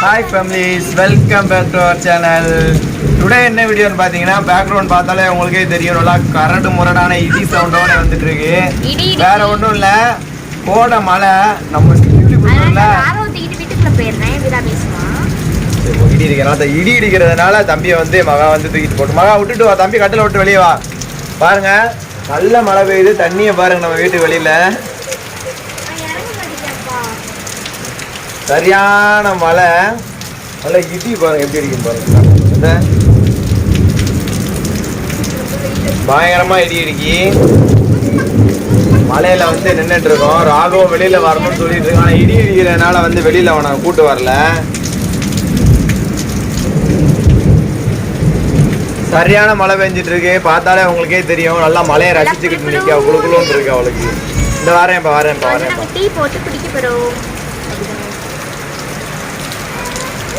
Hi families welcome back to our channel today என்ன வீடியோன்னு பார்த்தீங்கன்னா பேக்ரவுண்ட் பார்த்தாலே உங்களுக்கே தெரியும். நல்லா கரடு முரடான இடி சவுண்டோட வந்துட்டு இருக்கு. வேற ஒன்றும் இல்லை. கோடை மழை. நம்ம இடி இருக்கிறனால அந்த இடி இடிக்கிறதுனால தம்பியை வந்து மகா வந்து தூக்கிட்டு போட்டு மகா விட்டுட்டு வா. தம்பி கட்டில விட்டு வெளியே வா. பாருங்க நல்ல மழை பெய்யுது. தண்ணியை பாருங்க நம்ம வீட்டு வெளியில. சரியான மழை. நல்ல இடி பாருங்க எப்படி இருக்கும் பாருங்க. இந்த பயங்கரமா இடி இடிக்கி. மலையில வந்து நின்றுட்டு இருக்கோம். ராகவும் வெளியில வரணும்னு சொல்லிட்டு இருக்கோம். ஆனா இடி இடிக்கிறதுனால வந்து வெளியில அவனை கூட்டு வரல. சரியான மழை பெஞ்சிட்டு இருக்கு. பார்த்தாலே உங்களுக்கே தெரியும். நல்லா மழையை ரசிச்சுக்கிட்டு நிற்க குளுக்குளுன்னு இருக்கு அவளுக்கு. இந்த வரேன் இப்போ வரேன் இப்போ வரேன் நம்ம டீ போட்டு குடிக்க போறோம்.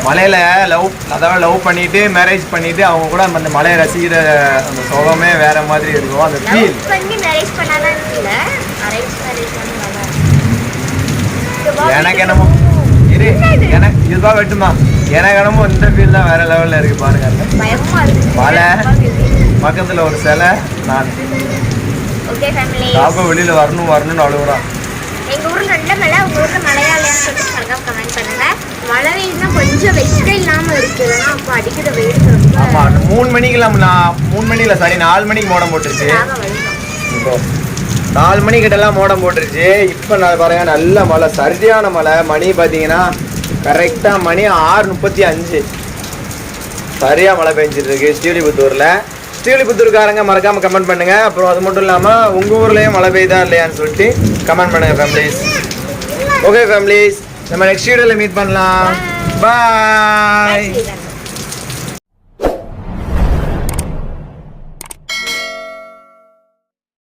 மலையில லவ் அதாவது லவ் பண்ணிட்டு மேரேஜ் பண்ணிட்டு அவங்க கூட அந்த மலையை ரசிக்கிற அந்த சுகமே வேற மாதிரி இருக்கும். அந்த ஃபீல் எனக்கு என்னமோ இரு எனக்கு இதுவா வெட்டுமா? எனக்கு என்னமோ இந்த ஃபீல் தான் வேற லெவல்ல இருக்கு பாருங்க. மழை. பக்கத்துல ஒரு சிலை நான் பாப்பா வெளியில வரணும் வரணும்னு அழுகுறான் எங்க ஊர்ல நல்ல மழை உங்க ஊர்ல மழையா ஆமா மூணு மணிக்கெல்லாம் நான் மூணு மணில சாரி நாலு மணிக்கு மோடம் போட்டுருச்சு. நாலு மணி கிட்டலாம் மோடம் போட்டுருச்சு. இப்போ நான் பாருங்க நல்ல மழை சரியான மழை. மணி பார்த்தீங்கன்னா கரெக்டாக மணி ஆறு முப்பத்தி அஞ்சு. சரியா மழை பெஞ்சிட்டு இருக்கு ஸ்ரீவில்லிபுத்தூரில். ஸ்ரீவில்லிபுத்தூர்காரங்க மறக்காம கமெண்ட் பண்ணுங்க. அப்புறம் அது மட்டும் இல்லாமல் உங்கள் ஊர்லேயும் மழை பெய்தா இல்லையான்னு சொல்லிட்டு கமெண்ட் பண்ணுங்க ஃபேமிலிஸ் ஓகே ஃபேமிலிஸ் நம்ம நெக்ஸ்ட் வீடியோவில் மீட் பண்ணலாம். Bye! Bye